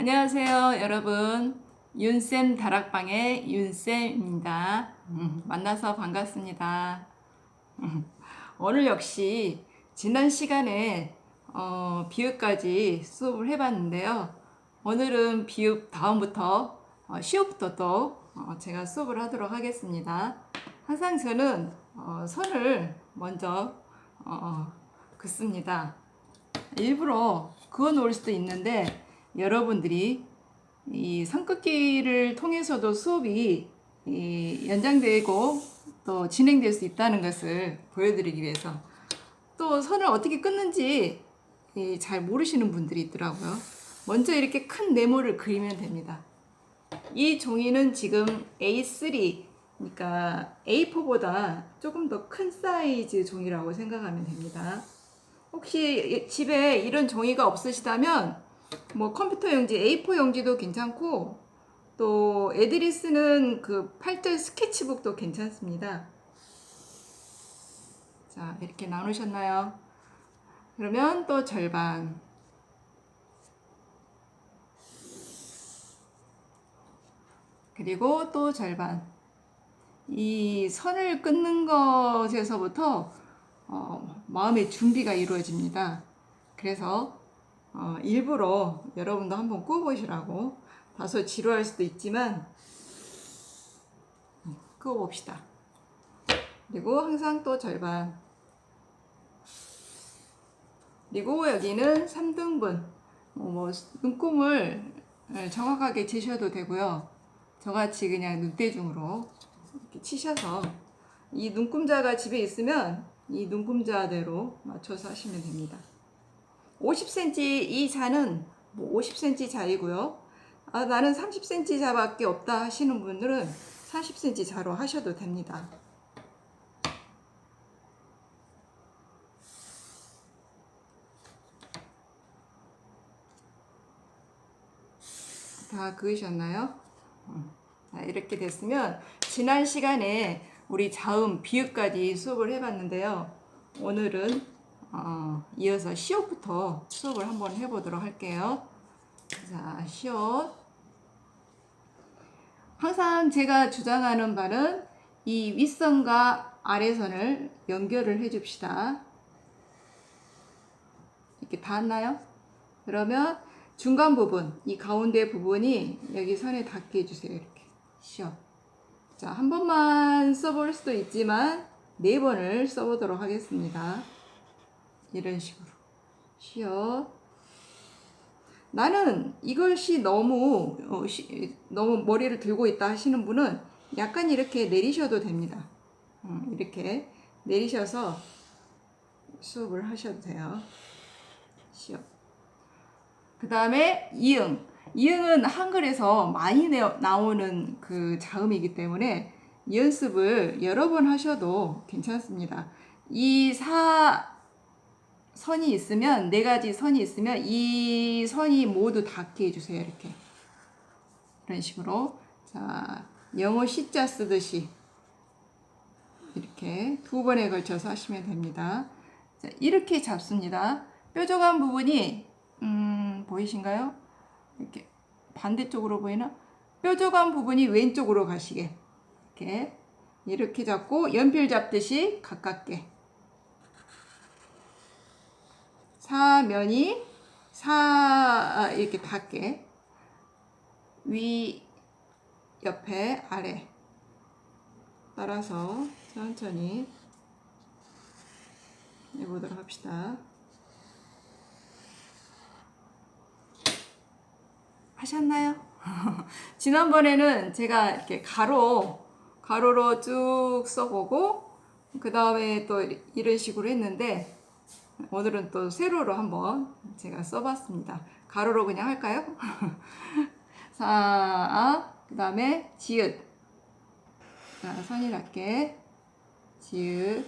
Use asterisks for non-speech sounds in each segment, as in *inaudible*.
안녕하세요, 여러분. 윤쌤 다락방의 윤쌤입니다. 음, 만나서 반갑습니다. 음, 오늘 역시 지난 시간에 어, 비읍까지 수업을 해봤는데요. 오늘은 비읍 다음부터 어, 시옷부터 또 어, 제가 수업을 하도록 하겠습니다. 항상 저는 어, 선을 먼저 어, 긋습니다. 일부러 그어 놓을 수도 있는데 여러분들이 이 선긋기를 통해서도 수업이 이 연장되고 또 진행될 수 있다는 것을 보여드리기 위해서 또 선을 어떻게 끊는지 이잘 모르시는 분들이 있더라고요. 먼저 이렇게 큰 네모를 그리면 됩니다. 이 종이는 지금 A3 그러니까 A4보다 조금 더 큰 사이즈 종이라고 생각하면 됩니다. 혹시 집에 이런 종이가 없으시다면 뭐 컴퓨터 용지 A4 용지도 괜찮고 또 애들이 쓰는 그 8절 스케치북도 괜찮습니다. 자, 이렇게 나누셨나요? 그러면 또 절반. 그리고 또 절반. 이 선을 끊는 것에서부터 어, 마음의 준비가 이루어집니다. 그래서 어, 일부러 여러분도 한번 꾸어보시라고 다소 지루할 수도 있지만 음, 꾸어봅시다. 그리고 항상 또 절반. 그리고 여기는 3등분. 뭐, 뭐 눈금을 정확하게 치셔도 되고요. 저같이 그냥 눈대중으로 이렇게 치셔서 이 눈금자가 집에 있으면 이 눈금자대로 맞춰서 하시면 됩니다. 50cm 이 자는 뭐 50cm 자이고요. 아, 나는 30cm 자밖에 없다 하시는 분들은 40cm 자로 하셔도 됩니다. 다 그으셨나요? 음. 자, 이렇게 됐으면 지난 시간에 우리 자음, 비읍까지 수업을 해봤는데요. 오늘은 어, 이어서 시옷부터 수업을 한번 해보도록 할게요. 자, 시옷. 항상 제가 주장하는 바는 이 윗선과 아래선을 연결을 해 줍시다. 이렇게 닿았나요? 그러면 중간 부분, 이 가운데 부분이 여기 선에 닿게 해주세요. 이렇게. 시옷. 자, 한 번만 써볼 수도 있지만 네 번을 써보도록 하겠습니다. 이런 식으로 쉬어. 나는 이것이 너무 어, 시, 너무 머리를 들고 있다 하시는 분은 약간 이렇게 내리셔도 됩니다. 음, 이렇게 내리셔서 수업을 하셔도 돼요. 쉬어. 그 다음에 이응. 이응은 한글에서 많이 나오는 그 자음이기 때문에 연습을 여러 번 하셔도 괜찮습니다. 이 사 선이 있으면 네 가지 선이 있으면 이 선이 모두 닿게 해주세요 이렇게. 이런 식으로. 자 영어 시자 쓰듯이 이렇게 두 번에 걸쳐서 하시면 됩니다. 자 이렇게 잡습니다. 뾰족한 부분이 음 보이신가요? 이렇게 반대쪽으로 보이나? 뾰족한 부분이 왼쪽으로 가시게. 이렇게. 이렇게 잡고 연필 잡듯이 가깝게 사면이 사 아, 이렇게 닿게 위 옆에 아래 따라서 천천히 해보도록 합시다. 하셨나요? *laughs* 지난번에는 제가 이렇게 가로 가로로 쭉 써보고 그 다음에 또 이런 식으로 했는데 오늘은 또 세로로 한번 제가 써봤습니다. 가로로 그냥 할까요? 자, 그 다음에 지읒. 자, 선이 낮게. 지읒.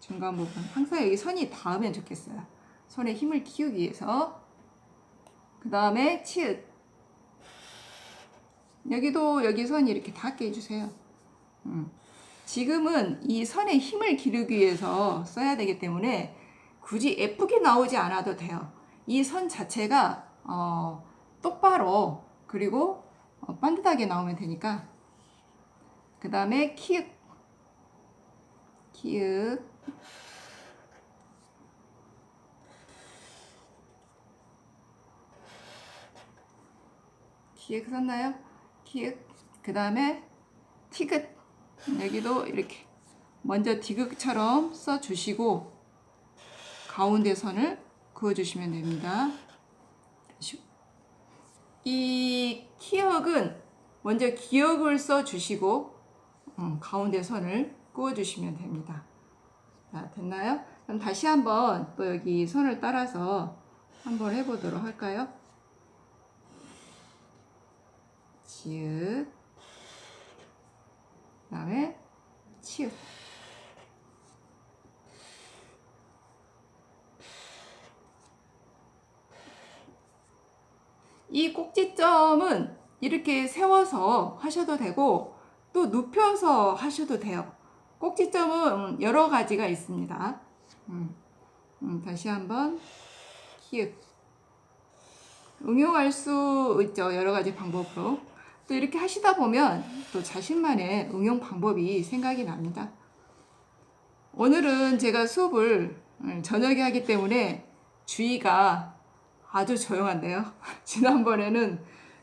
중간 부분. 항상 여기 선이 닿으면 좋겠어요. 손에 힘을 키우기 위해서. 그 다음에 치읓. 여기도 여기 선이 이렇게 닿게 해주세요. 음. 지금은 이 선에 힘을 기르기 위해서 써야 되기 때문에 굳이 예쁘게 나오지 않아도 돼요. 이 선 자체가 어, 똑바로 그리고 어, 반듯하게 나오면 되니까. 그 다음에 키읔. 키읔. 키읔 썼나요? 키읔. 그 다음에 티귿 여기도 이렇게 먼저 디귿처럼 써주시고 가운데 선을 그어주시면 됩니다. 슉. 이 키역은 먼저 기역을 써주시고 음, 가운데 선을 그어주시면 됩니다. 자, 됐나요? 그럼 다시 한번 또 여기 선을 따라서 한번 해보도록 할까요? 지읒 그 다음에 치읓 이 꼭지점은 이렇게 세워서 하셔도 되고 또 눕혀서 하셔도 돼요. 꼭지점은 여러 가지가 있습니다. 음, 음, 다시 한번 키읔 응용할 수 있죠. 여러 가지 방법으로. 또 이렇게 하시다 보면 또 자신만의 응용 방법이 생각이 납니다. 오늘은 제가 수업을 음, 저녁에 하기 때문에 주의가 아주 조용한데요. *laughs* 지난번에는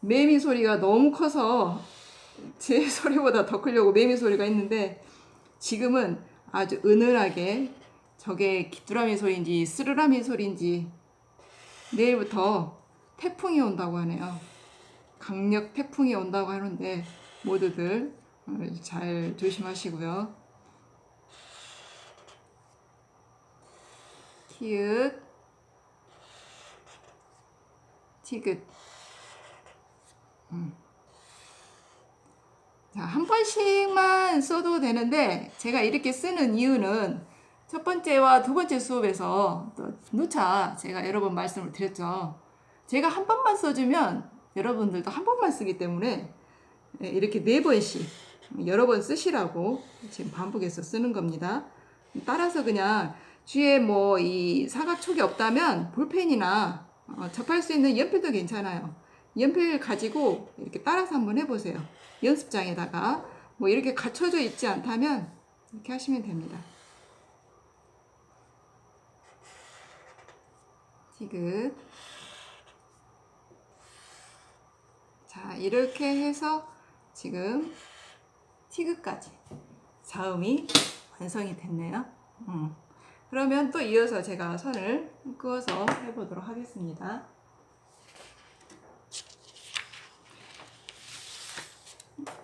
매미 소리가 너무 커서 제 *laughs* 소리보다 더 크려고 매미 소리가 있는데 지금은 아주 은은하게 저게 귀뚜라미 소리인지 스르라미 소리인지 내일부터 태풍이 온다고 하네요. 강력 태풍이 온다고 하는데 모두들 잘 조심하시고요. 키읔 티귿 음. 자, 한 번씩만 써도 되는데 제가 이렇게 쓰는 이유는 첫 번째와 두 번째 수업에서 또 누차 제가 여러 번 말씀을 드렸죠. 제가 한 번만 써주면 여러분들도 한 번만 쓰기 때문에 예, 이렇게 네 번씩 여러 번 쓰시라고 지금 반복해서 쓰는 겁니다. 따라서 그냥 뒤에 뭐 이 사각촉이 없다면 볼펜이나 어, 접할 수 있는 연필도 괜찮아요. 연필 가지고 이렇게 따라서 한번 해보세요. 연습장에다가 뭐 이렇게 갖춰져 있지 않다면 이렇게 하시면 됩니다. 티귿 자 이렇게 해서 지금 티귿까지 자음이 완성이 됐네요. 음. 그러면 또 이어서 제가 선을 그어서 해보도록 하겠습니다.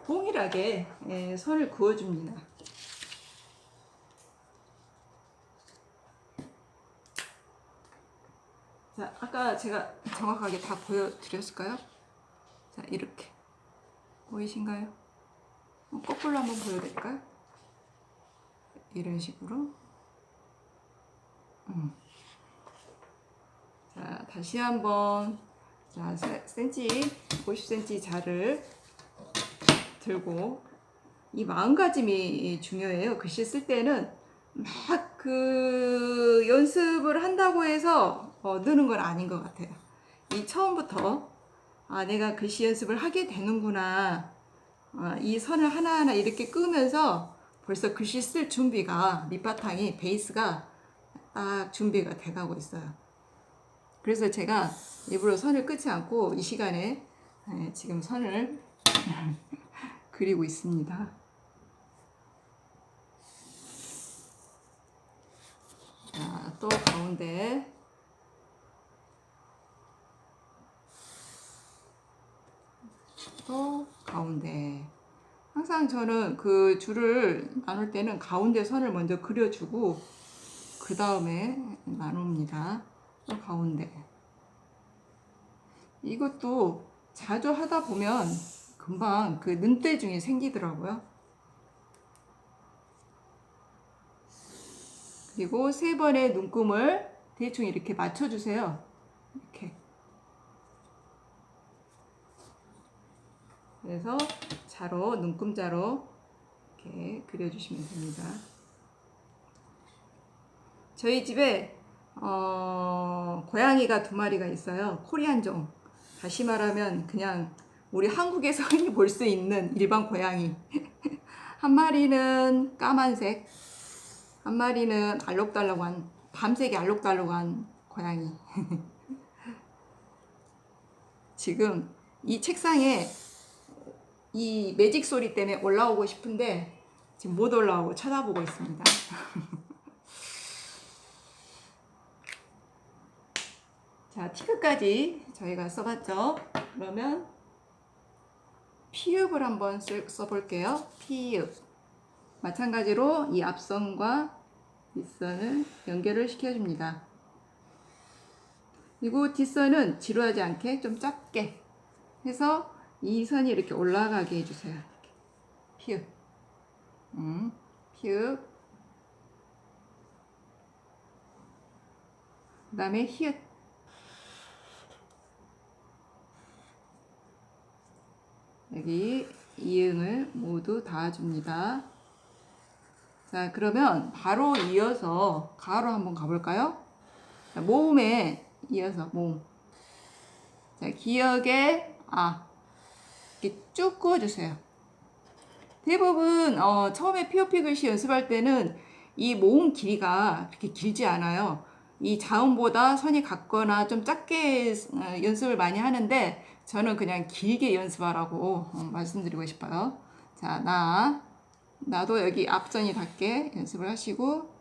동일하게 예, 선을 그어줍니다. 자, 아까 제가 정확하게 다 보여드렸을까요? 자, 이렇게. 보이신가요? 어, 거꾸로 한번 보여드릴까요? 이런 식으로. 음. 자, 다시 한번. 자, 센치, 50cm 자를 들고. 이 마음가짐이 중요해요. 글씨 쓸 때는 막 그 연습을 한다고 해서 어, 느는 건 아닌 것 같아요. 이 처음부터 아, 내가 글씨 연습을 하게 되는구나. 아, 이 선을 하나하나 이렇게 끄면서 벌써 글씨 쓸 준비가 밑바탕이 베이스가 딱 준비가 돼가고 있어요. 그래서 제가 일부러 선을 끄지 않고 이 시간에 네, 지금 선을 *laughs* 그리고 있습니다. 자, 또 가운데 또 가운데 항상 저는 그 줄을 나눌 때는 가운데 선을 먼저 그려주고 그 다음에 나눕니다. 또 가운데 이것도 자주 하다 보면 금방 그 눈대중이 생기더라고요. 그리고 세 번의 눈금을 대충 이렇게 맞춰주세요. 이렇게. 그래서 자로, 눈금자로 이렇게 그려주시면 됩니다. 저희 집에 어, 고양이가 두 마리가 있어요. 코리안종. 다시 말하면 그냥 우리 한국에서 흔히 *laughs* 볼 수 있는 일반 고양이. *laughs* 한 마리는 까만색, 한 마리는 알록달록한 밤색이 알록달록한 고양이. *laughs* 지금 이 책상에 이 매직 소리 때문에 올라오고 싶은데 지금 못 올라오고 쳐다보고 있습니다. *laughs* 자, 티크까지 저희가 써봤죠. 그러면 피읍을 한번 쓸- 써볼게요. 피읍. 마찬가지로 이 앞선과 뒷선을 연결을 시켜줍니다. 그리고 뒷선은 지루하지 않게 좀 짧게 해서 이 선이 이렇게 올라가게 해주세요. 피읍. 음, 피읍. 그 다음에 히읗. 여기 이응을 모두 닿아줍니다. 자, 그러면 바로 이어서 가로 한번 가볼까요? 자, 모음에 이어서 모음. 자, 기억에 아 이렇게 쭉 그어주세요. 대부분 어, 처음에 POP 글씨 연습할 때는 이 모음 길이가 그렇게 길지 않아요. 이 자음보다 선이 같거나 좀 작게 어, 연습을 많이 하는데 저는 그냥 길게 연습하라고 어, 말씀드리고 싶어요. 자, 나 나도 여기 앞선이 닿게 연습을 하시고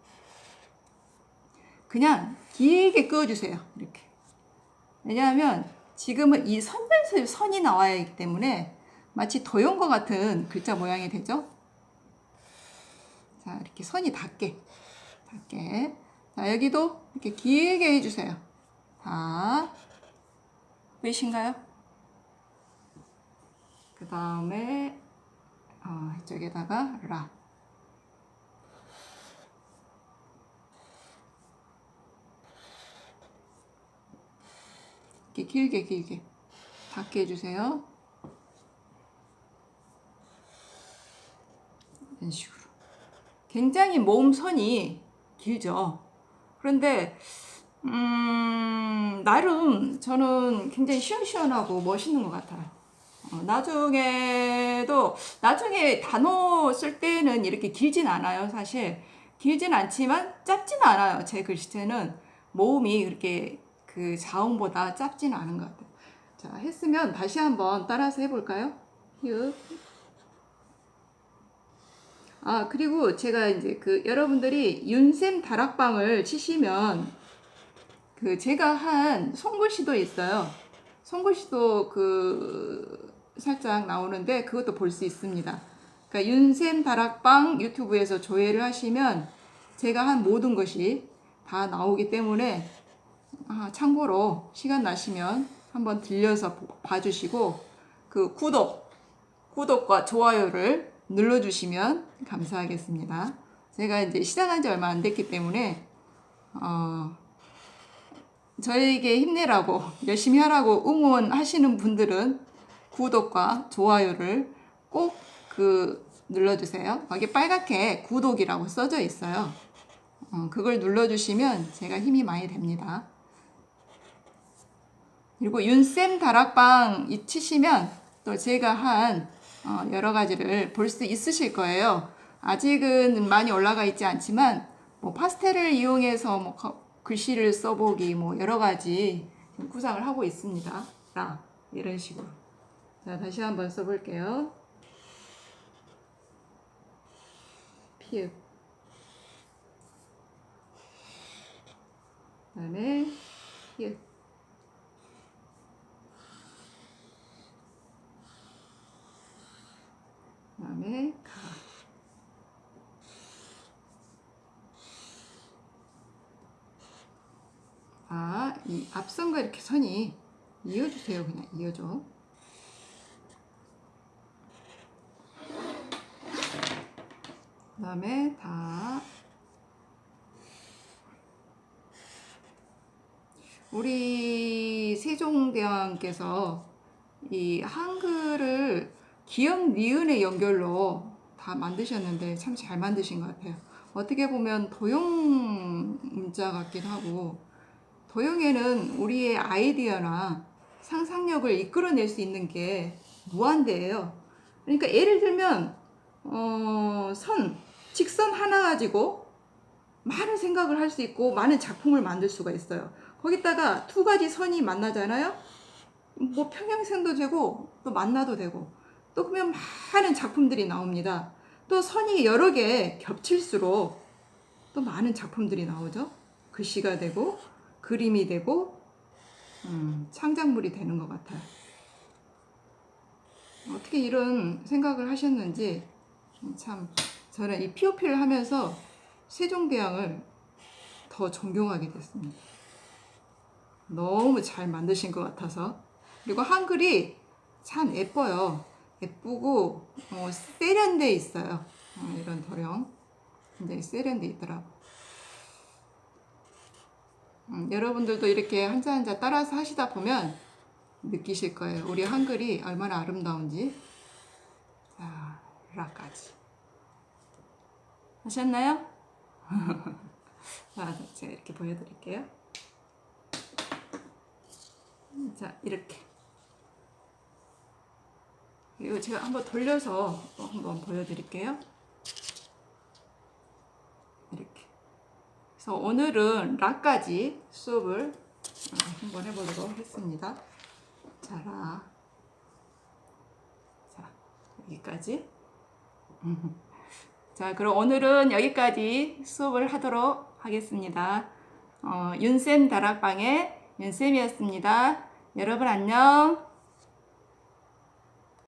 그냥 길게 그어주세요. 이렇게. 왜냐하면 지금은 이 선면서 선이 나와야 하기 때문에 마치 도형과 같은 글자 모양이 되죠. 자, 이렇게 선이 닿게. 닿게. 자, 여기도 이렇게 길게 해주세요. 다. 보이신가요? 그 다음에, 어, 이쪽에다가 라. 이렇게 길게 길게 닿게 해주세요. 이런 식으로. 굉장히 모음선이 길죠. 그런데 음, 나름 저는 굉장히 시원시원하고 멋있는 것 같아요. 어, 나중에도 나중에 단어 쓸 때는 이렇게 길진 않아요, 사실. 길진 않지만 짧진 않아요. 제 글씨체는 모음이 그렇게 그 자음보다 짧지는 않은 것 같아요. 자, 했으면 다시 한번 따라서 해볼까요? 유. 아, 그리고 제가 이제 그 여러분들이 윤쌤 다락방을 치시면 그 제가 한 손글씨도 있어요. 손글씨도 그 살짝 나오는데 그것도 볼 수 있습니다. 그러니까 윤쌤 다락방 유튜브에서 조회를 하시면 제가 한 모든 것이 다 나오기 때문에 아, 참고로 시간 나시면 한번 들려서 보- 봐주시고 그 구독 구독과 좋아요를 눌러주시면 감사하겠습니다. 제가 이제 시작한 지 얼마 안 됐기 때문에 어, 저에게 힘내라고 열심히 하라고 응원하시는 분들은 구독과 좋아요를 꼭 그 눌러주세요. 거기 빨갛게 구독이라고 써져 있어요. 어, 그걸 눌러주시면 제가 힘이 많이 됩니다. 그리고 윤쌤 다락방 이 치시면 또 제가 한 어, 여러 가지를 볼 수 있으실 거예요. 아직은 많이 올라가 있지 않지만 뭐 파스텔을 이용해서 뭐 거- 글씨를 써보기 뭐 여러 가지 구상을 하고 있습니다. 라 이런 식으로. 자 다시 한번 써볼게요. 피읍. 그다음에 피읍. 그다음에 가. 아, 이 앞선과 이렇게 선이 이어주세요. 그냥 이어줘. 그 다음에 다 우리 세종대왕께서 이 한글을 기역 니은의 연결로 다 만드셨는데 참 잘 만드신 것 같아요. 어떻게 보면 도형 문자 같기도 하고 도형에는 우리의 아이디어나 상상력을 이끌어낼 수 있는 게 무한대예요. 그러니까 예를 들면 어, 선, 직선 하나 가지고 많은 생각을 할 수 있고 많은 작품을 만들 수가 있어요. 거기다가 두 가지 선이 만나잖아요. 뭐 평행선도 되고 또 만나도 되고 또 그러면 많은 작품들이 나옵니다. 또 선이 여러 개 겹칠수록 또 많은 작품들이 나오죠. 글씨가 되고 그림이 되고 음, 창작물이 되는 것 같아요. 어떻게 이런 생각을 하셨는지 참 저는 이 POP를 하면서 세종대왕을 더 존경하게 됐습니다. 너무 잘 만드신 것 같아서 그리고 한글이 참 예뻐요. 예쁘고 어, 세련돼 있어요. 어, 이런 도령 굉장히 세련돼 있더라고. 음, 여러분들도 이렇게 한자 한자 따라서 하시다 보면 느끼실 거예요. 우리 한글이 얼마나 아름다운지. 자, 라까지. 하셨나요? *laughs* 자, 제가 이렇게 보여드릴게요. 자, 이렇게. 그리고 제가 한번 돌려서 또 한번 보여드릴게요. 이렇게. 그래서 오늘은 라까지 수업을 어, 한번 해보도록 하겠습니다. 자, 라. 자, 여기까지. *laughs* 자, 그럼 오늘은 여기까지 수업을 하도록 하겠습니다. 어, 윤쌤 다락방의 윤쌤이었습니다. 여러분 안녕.